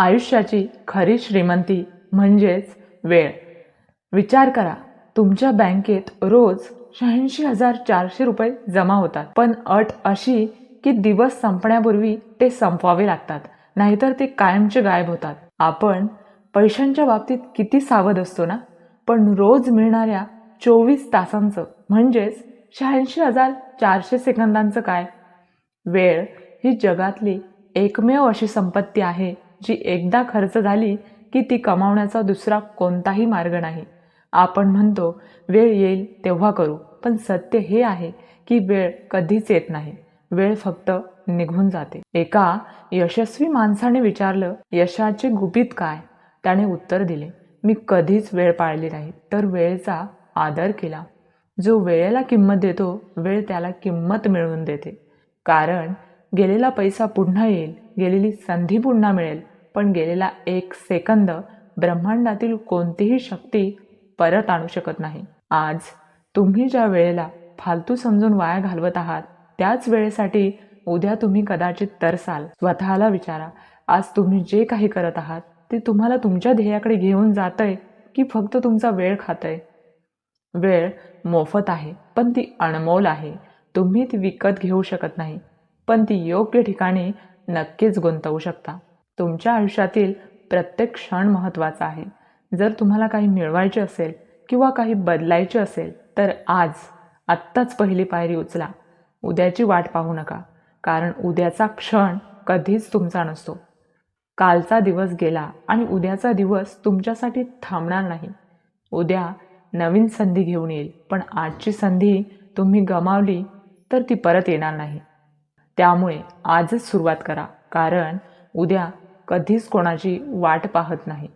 आयुष्याची खरी श्रीमंती म्हणजेच वेळ. विचार करा तुमच्या बँकेत रोज शहाऐंशी हजार चारशे रुपये जमा होतात. पण अट अशी की दिवस संपण्यापूर्वी ते संपवावे लागतात नाहीतर ते कायमचे गायब होतात. आपण पैशांच्या बाबतीत किती सावध असतो ना? पण रोज मिळणाऱ्या चोवीस तासांचं म्हणजेच शहाऐंशी हजार चारशे सेकंदांचं काय? वेळ ही जगातली एकमेव अशी संपत्ती आहे जी एकदा खर्च झाली की ती कमावण्याचा दुसरा कोणताही मार्ग नाही. आपण म्हणतो वेळ येईल तेव्हा करू. पण सत्य हे आहे की वेळ कधीच येत नाही. वेळ फक्त निघून जाते. एका यशस्वी माणसाने विचारलं यशाचे गुपित काय? त्याने उत्तर दिले मी कधीच वेळ पाळली नाही तर वेळेचा आदर केला. जो वेळेला किंमत देतो वेळ त्याला किंमत मिळवून देते. कारण गेलेला पैसा पुन्हा येईल गेलेली संधी पुन्हा मिळेल पण गेलेला एक सेकंद ब्रह्मांडातील कोणतीही शक्ती परत आणू शकत नाही. आज तुम्ही ज्या वेळेला फालतू समजून वाया घालवत आहात त्याच वेळेसाठी उद्या तुम्ही कदाचित तरसाल. स्वतःला विचारा आज तुम्ही जे काही करत आहात ते तुम्हाला तुमच्या ध्येयाकडे घेऊन जातंय की फक्त तुमचा वेळ खातंय? वेळ मोफत आहे पण ती अनमोल आहे. तुम्ही ती विकत घेऊ शकत नाही पण ती योग्य ठिकाणी नक्कीच गुंतवू शकता. तुमच्या आयुष्यातील प्रत्येक क्षण महत्त्वाचा आहे. जर तुम्हाला काही मिळवायचे असेल किंवा काही बदलायचे असेल तर आज आत्ताच पहिली पायरी उचला. उद्याची वाट पाहू नका कारण उद्याचा क्षण कधीच तुमचा नसतो. कालचा दिवस गेला आणि उद्याचा दिवस तुमच्यासाठी थांबणार नाही. उद्या नवीन संधी घेऊन येईल पण आजची संधी तुम्ही गमावली तर ती परत येणार नाही. त्यामुळे आजच सुरुवात करा कारण उद्या कधीच कोणाची वाट पाहत नाही.